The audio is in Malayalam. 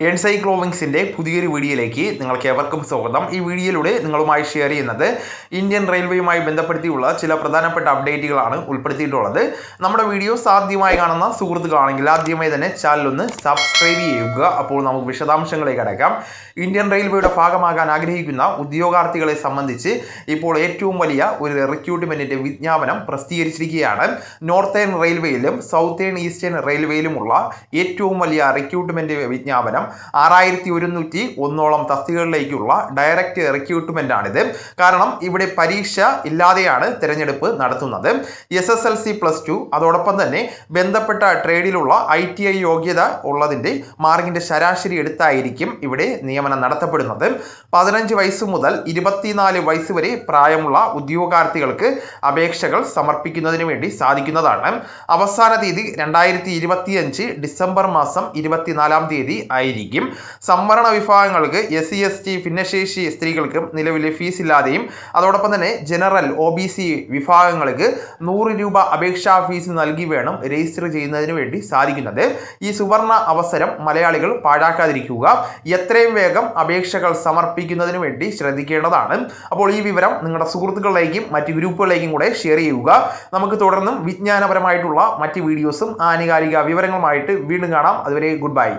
എൻസൈക്ലോവിങ്സിന്റെ പുതിയൊരു വീഡിയോയിലേക്ക് നിങ്ങൾക്ക് ഏവർക്കും സ്വാഗതം. ഈ വീഡിയോയിലൂടെ നിങ്ങളുമായി ഷെയർ ചെയ്യുന്നത് ഇന്ത്യൻ റെയിൽവേയുമായി ബന്ധപ്പെടുത്തിയുള്ള ചില പ്രധാനപ്പെട്ട അപ്ഡേറ്റുകളാണ് ഉൾപ്പെടുത്തിയിട്ടുള്ളത്. നമ്മുടെ വീഡിയോ സാധ്യമായി കാണുന്ന സുഹൃത്തുക്കളാണെങ്കിൽ ആദ്യമായി തന്നെ ചാനൽ ഒന്ന് സബ്സ്ക്രൈബ് ചെയ്യുക. അപ്പോൾ നമുക്ക് വിശദാംശങ്ങളിലേക്ക് കടക്കാം. ഇന്ത്യൻ റെയിൽവേയുടെ ഭാഗമാകാൻ ആഗ്രഹിക്കുന്ന ഉദ്യോഗാർത്ഥികളെ സംബന്ധിച്ച് ഇപ്പോൾ ഏറ്റവും വലിയ ഒരു റിക്രൂട്ട്മെന്റിന്റെ വിജ്ഞാപനം പ്രസിദ്ധീകരിച്ചിരിക്കുകയാണ്. നോർത്തേൺ റെയിൽവേയിലും സൗത്തേൺ ഈസ്റ്റേൺ റെയിൽവേയിലുമുള്ള ഏറ്റവും വലിയ റിക്രൂട്ട്മെന്റ് വിജ്ഞാപനം ആറായിരത്തി ഒരുന്നൂറ്റി ഒന്നോളം തസ്തികകളിലേക്കുള്ള ഡയറക്റ്റ് റിക്രൂട്ട്മെന്റ് ആണിത് കാരണം ഇവിടെ പരീക്ഷ ഇല്ലാതെയാണ് തിരഞ്ഞെടുപ്പ് നടത്തുന്നത്. S S L C plus two അതോടൊപ്പം തന്നെ ബന്ധപ്പെട്ട ട്രേഡിലുള്ള ഐ ടി ഐ യോഗ്യത ഉള്ളതിന്റെ മാർക്കിന്റെ ശരാശരി എടുത്തായിരിക്കും ഇവിടെ നിയമനം നടത്തപ്പെടുന്നത്. പതിനഞ്ച് വയസ്സ് മുതൽ ഇരുപത്തിനാല് വയസ്സ് വരെ പ്രായമുള്ള ഉദ്യോഗാർത്ഥികൾക്ക് അപേക്ഷകൾ സമർപ്പിക്കുന്നതിന് വേണ്ടി സാധിക്കുന്നതാണ്. അവസാന തീയതി രണ്ടായിരത്തി ഡിസംബർ മാസം ഇരുപത്തിനാലാം തീയതി ആയിരിക്കും. സംവരണ വിഭാഗങ്ങൾക്ക് എസ് സി എസ് ടി ഭിന്നശേഷി സ്ത്രീകൾക്ക് നിലവിലെ ഫീസ് ഇല്ലാതെയും അതോടൊപ്പം തന്നെ ജനറൽ ഒ ബി സി വിഭാഗങ്ങൾക്ക് നൂറ് രൂപ അപേക്ഷാ ഫീസ് നൽകി വേണം രജിസ്റ്റർ ചെയ്യുന്നതിന് വേണ്ടി സാധിക്കുന്നത്. ഈ സുവർണ അവസരം മലയാളികൾ പാഴാക്കാതിരിക്കുക. എത്രയും വേഗം അപേക്ഷകൾ സമർപ്പിക്കുന്നതിന് വേണ്ടി ശ്രദ്ധിക്കേണ്ടതാണ്. അപ്പോൾ ഈ വിവരം നിങ്ങളുടെ സുഹൃത്തുക്കളിലേക്കും മറ്റ് ഗ്രൂപ്പുകളിലേക്കും കൂടെ ഷെയർ ചെയ്യുക. നമുക്ക് തുടർന്നും വിജ്ഞാനപരമായിട്ടുള്ള മറ്റ് വീഡിയോസും ആനുകാലിക വിവരങ്ങളുമായിട്ട് വീണ്ടും കാണാം. അതുവരെ ഗുഡ് ബൈ